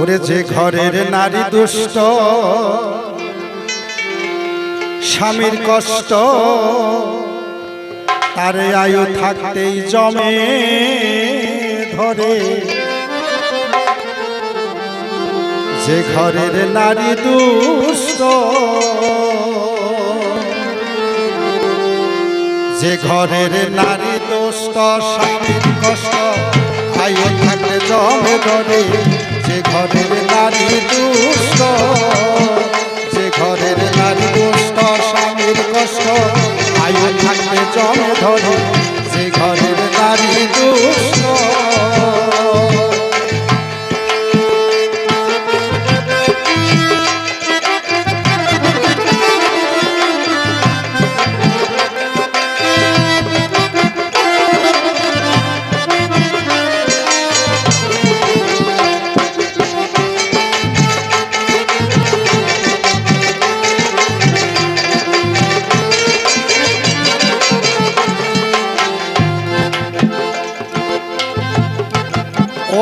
ওরে যে ঘরের নারী দুষ্ট স্বামীর কষ্ট তারে আয়ু থাকতেই জমে ধরে। যে ঘরের নারী দুষ্ট যে ঘরের নারী দুষ্ট স্বামীর কষ্ট আয়ু থাকতে জমে ধরে। যে ঘরের নারী দুষ্ট, যে ঘরের নারী দুষ্ট, স্বামীর কষ্ট, আয়ু থাকবে জমে ধরে। যে ঘরের নারী দুষ্ট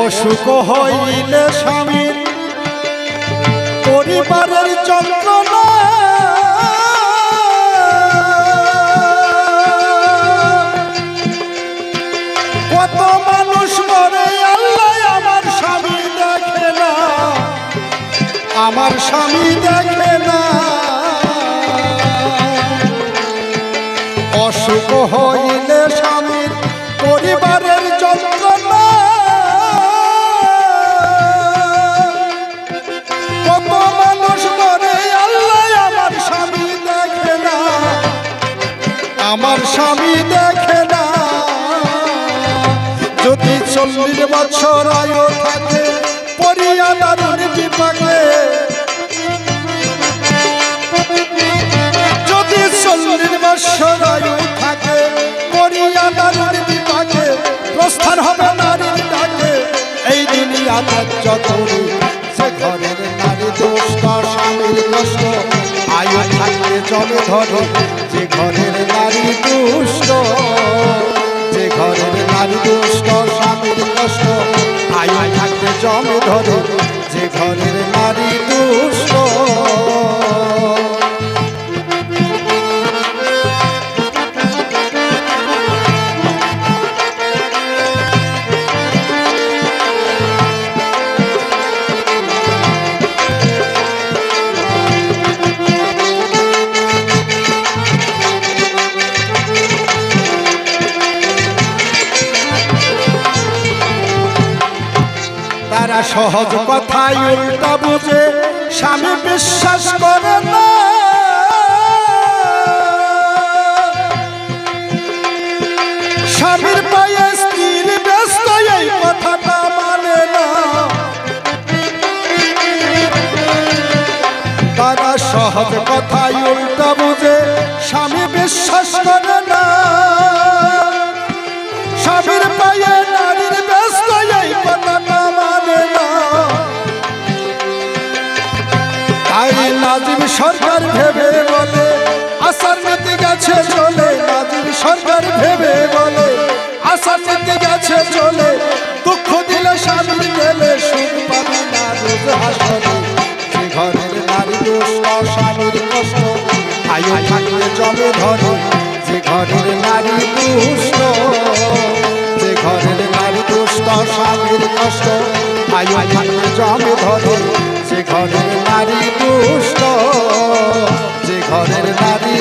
অসুখ হইলে স্বামীর পরিবারের যন্ত্রণা। কত মানুষ মরে, আল্লাহ আমার স্বামী দেখে না, আমার স্বামী দেখে না। অসুখ হইলে স্বামীর পরিবারের যন্ত্রণা। আমার স্বামী দেখে না। যদি চল্লিশ বছর আয়ু থাকে পরিয়া বিপাকে। যদি চল্লিশ বছর আয়ু থাকে পরিয়া বিপাকে, প্রস্থান হবে নারীর ডাকে। এই দুনিয়া ত্যায্য যত যে ঘরের নারী দুষ্ট স্বামীর কষ্ট আয়ু থাকতে চলো ধরে যে ঘরের নারী দুষ্ট, যে ঘরের নারী দুষ্ট, স্বামীর কষ্ট, আয়ু থাকতে চলো ধরে যে ঘরের নারী দুষ্ট। তারা সহজ কথাই উল্টা বুঝে, স্বামী বিশ্বাস করে না। স্বামীর পায়ে স্ত্রীর ব্যস্ত এই কথাটা মানে না। তারা সহজ কথাই উল্টা বুঝে, স্বামী বিশ্বাস করে না। স্বামীর পায়ে নারীর নাজিম সরকার ভেবে বলে আসার নীতি গেছে চলে নাজিম সরকার ভেবে বলে আসার নীতি গেছে চলে, দুঃখ দিলে স্বামীর গেলে সুখ পাবি না রোজ যে ঘরের নারী দুষ্ট স্বামীর কষ্ট আয়ু থাকলে জমে ধরে, যে ঘরের নারী দুষ্ট, যে ঘরের নারী দুষ্ট স্বামীর কষ্ট আয়ু থাকলে জমে ধরে। যে ঘরের নারী পুষ্ট যে ঘরের নারী